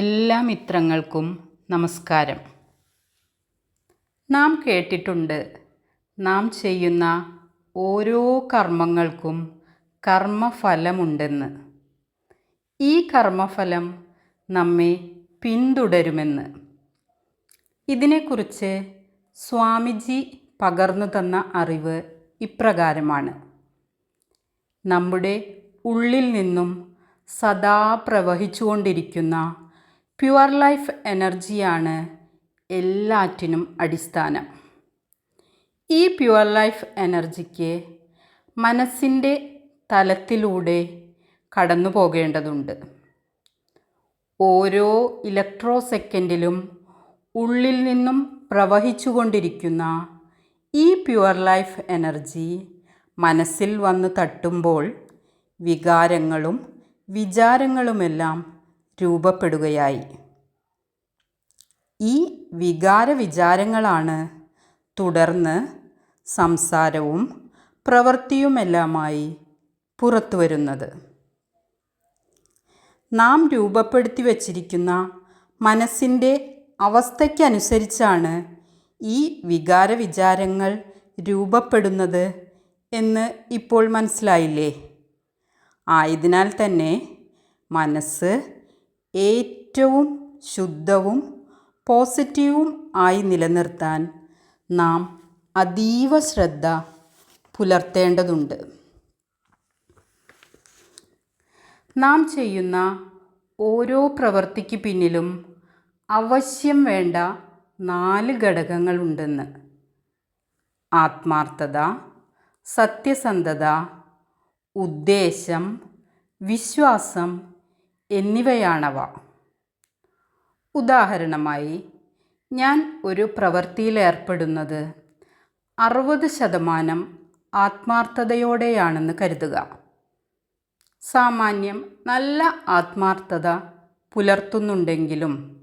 എല്ലാ മിത്രങ്ങൾക്കും നമസ്കാരം. നാം കേട്ടിട്ടുണ്ട് നാം ചെയ്യുന്ന ഓരോ കർമ്മങ്ങൾക്കും കർമ്മഫലമുണ്ടെന്ന്. ഈ കർമ്മഫലം നമ്മെ പിന്തുടരുമെന്ന്. ഇതിനെക്കുറിച്ച് സ്വാമിജി പകർന്നു തന്ന അറിവ് ഇപ്രകാരമാണ്. നമ്മുടെ ഉള്ളിൽ നിന്നും സദാ പ്രവഹിച്ചുകൊണ്ടിരിക്കുന്ന പ്യുവർ ലൈഫ് എനർജിയാണ് എല്ലാറ്റിനും അടിസ്ഥാനം. ഈ പ്യുവർ ലൈഫ് എനർജിക്ക് മനസ്സിന്റെ തലത്തിലൂടെ കടന്നു പോകേണ്ടതുണ്ട്. ഓരോ ഇലക്ട്രോ സെക്കൻഡിലും ഉള്ളിൽ നിന്നും പ്രവഹിച്ചുകൊണ്ടിരിക്കുന്ന ഈ പ്യുവർ ലൈഫ് എനർജി മനസ്സിൽ വന്ന് തട്ടുമ്പോൾ വികാരങ്ങളും വിചാരങ്ങളുമെല്ലാം രൂപപ്പെടുകയായി. ഈ വികാര വിചാരങ്ങളാണ് തുടർന്ന് സംസാരവും പ്രവൃത്തിയുമെല്ലാമായി പുറത്തു വരുന്നത് നാം രൂപപ്പെടുത്തി വച്ചിരിക്കുന്ന മനസ്സിന്റെ അവസ്ഥയ്ക്കനുസരിച്ചാണ് ഈ വികാര വിചാരങ്ങൾ രൂപപ്പെടുന്നത് എന്ന് ഇപ്പോൾ മനസ്സിലായില്ലേ? ആയതിനാൽ തന്നെ മനസ്സ് ഏറ്റവും ശുദ്ധവും പോസിറ്റീവും ആയി നിലനിർത്താൻ നാം അതീവ ശ്രദ്ധ പുലർത്തേണ്ടതുണ്ട്. നാം ചെയ്യുന്ന ഓരോ പ്രവൃത്തിക്ക് പിന്നിലും അവശ്യം വേണ്ട നാല് ഘടകങ്ങളുണ്ടെന്ന് ആത്മാർത്ഥത സത്യസന്ധത ഉദ്ദേശം വിശ്വാസം എന്നിവയാണവ. ഉദാഹരണമായി ഞാൻ ഒരു പ്രവൃത്തിയിലേർപ്പെടുന്നത് അറുപത് ശതമാനം ആത്മാർത്ഥതയോടെയാണെന്ന് കരുതുക. സാമാന്യം നല്ല ആത്മാർത്ഥത പുലർത്തുന്നുണ്ടെങ്കിലും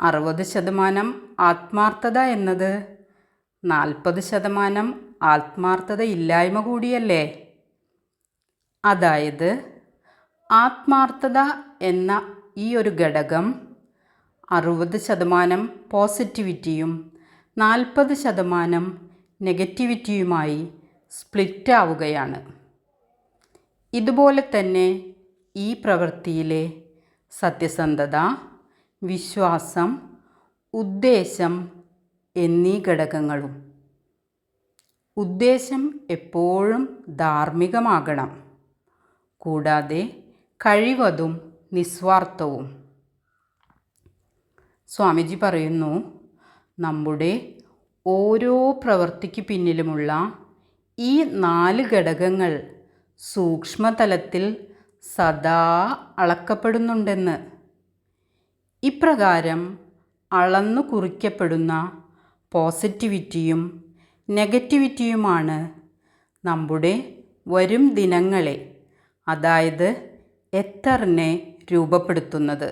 അറുപത് ശതമാനം ആത്മാർത്ഥത എന്നത് നാൽപ്പത് ശതമാനം ആത്മാർത്ഥത ഇല്ലായ്മ കൂടിയല്ലേ? അതായത് ആത്മാർത്ഥത എന്ന ഈ ഒരു ഘടകം അറുപത് ശതമാനം പോസിറ്റിവിറ്റിയും നാൽപ്പത് ശതമാനം നെഗറ്റിവിറ്റിയുമായി സ്പ്ലിറ്റ് ആവുകയാണ് ഇതുപോലെ തന്നെ ഈ പ്രവൃത്തിയിലെ സത്യസന്ധത വിശ്വാസം ഉദ്ദേശം എന്നീ ഘടകങ്ങളും ഉദ്ദേശം എപ്പോഴും ധാർമ്മികമാകണം. കൂടാതെ കഴിവതും നിസ്വാർത്ഥവും. സ്വാമിജി പറയുന്നു നമ്മുടെ ഓരോ പ്രവൃത്തിക്ക് പിന്നിലുമുള്ള ഈ നാല് ഘടകങ്ങൾ സൂക്ഷ്മതലത്തിൽ സദാ അളക്കപ്പെടുന്നുണ്ടെന്ന്. ഇപ്രകാരം അളന്നു കുറിക്കപ്പെടുന്ന പോസിറ്റിവിറ്റിയും നെഗറ്റിവിറ്റിയുമാണ് നമ്മുടെ വരും ദിനങ്ങളെ അതായത് എത്തറിനെ രൂപപ്പെടുത്തുന്നത്.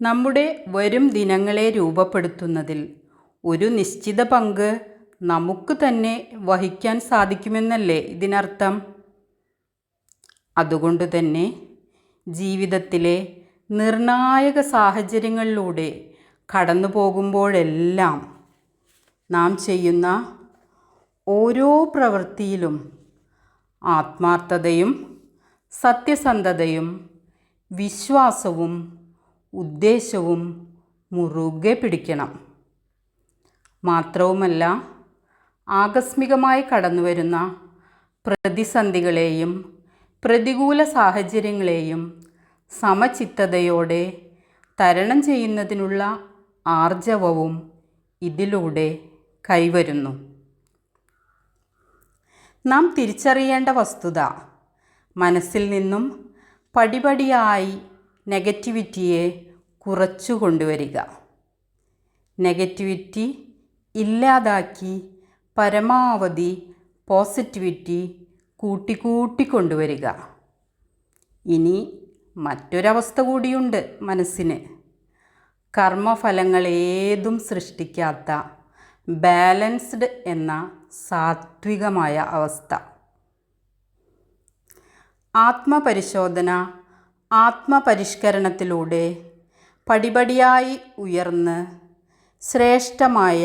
നമ്മുടെ വരും ദിനങ്ങളെ രൂപപ്പെടുത്തുന്നതിൽ ഒരു നിശ്ചിത പങ്ക് നമുക്ക് തന്നെ വഹിക്കാൻ സാധിക്കുമെന്നല്ലേ ഇതിനർത്ഥം? അതുകൊണ്ട് തന്നെ ജീവിതത്തിലെ നിർണായക സാഹചര്യങ്ങളിലൂടെ കടന്നു പോകുമ്പോഴെല്ലാം നാം ചെയ്യുന്ന ഓരോ പ്രവൃത്തിയിലും ആത്മാർത്ഥതയും സത്യസന്ധതയും വിശ്വാസവും ഉദ്ദേശവും മുറുകെ പിടിക്കണം. മാത്രവുമല്ല ആകസ്മികമായി കടന്നുവരുന്ന പ്രതിസന്ധികളെയും പ്രതികൂല സാഹചര്യങ്ങളെയും സമചിത്തതയോടെ തരണം ചെയ്യുന്നതിനുള്ള ആർജവവും ഇതിലൂടെ കൈവരുന്നു. നാം തിരിച്ചറിയേണ്ട വസ്തുത മനസ്സിൽ നിന്നും പടിപടിയായി നെഗറ്റിവിറ്റിയെ കുറച്ചു കൊണ്ടുവരിക. നെഗറ്റിവിറ്റി ഇല്ലാതാക്കി പരമാവധി പോസിറ്റിവിറ്റി കൂട്ടിക്കൂട്ടി കൊണ്ടുവരിക. ഇനി മറ്റൊരവസ്ഥ കൂടിയുണ്ട് മനസ്സിന്. കർമ്മഫലങ്ങൾ ഏതും സൃഷ്ടിക്കാത്ത ബാലൻസ്ഡ് എന്ന സാത്വികമായ അവസ്ഥ. ആത്മപരിശോധന ആത്മപരിഷ്കരണത്തിലൂടെ പടിപടിയായി ഉയർന്ന് ശ്രേഷ്ഠമായ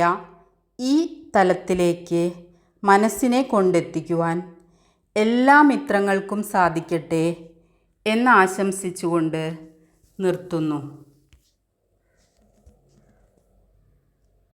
ഈ തലത്തിലേക്ക് മനസ്സിനെ കൊണ്ടെത്തിക്കുവാൻ എല്ലാ മിത്രങ്ങൾക്കും സാധിക്കട്ടെ എന്നാശംസിച്ചുകൊണ്ട് നിർത്തുന്നു.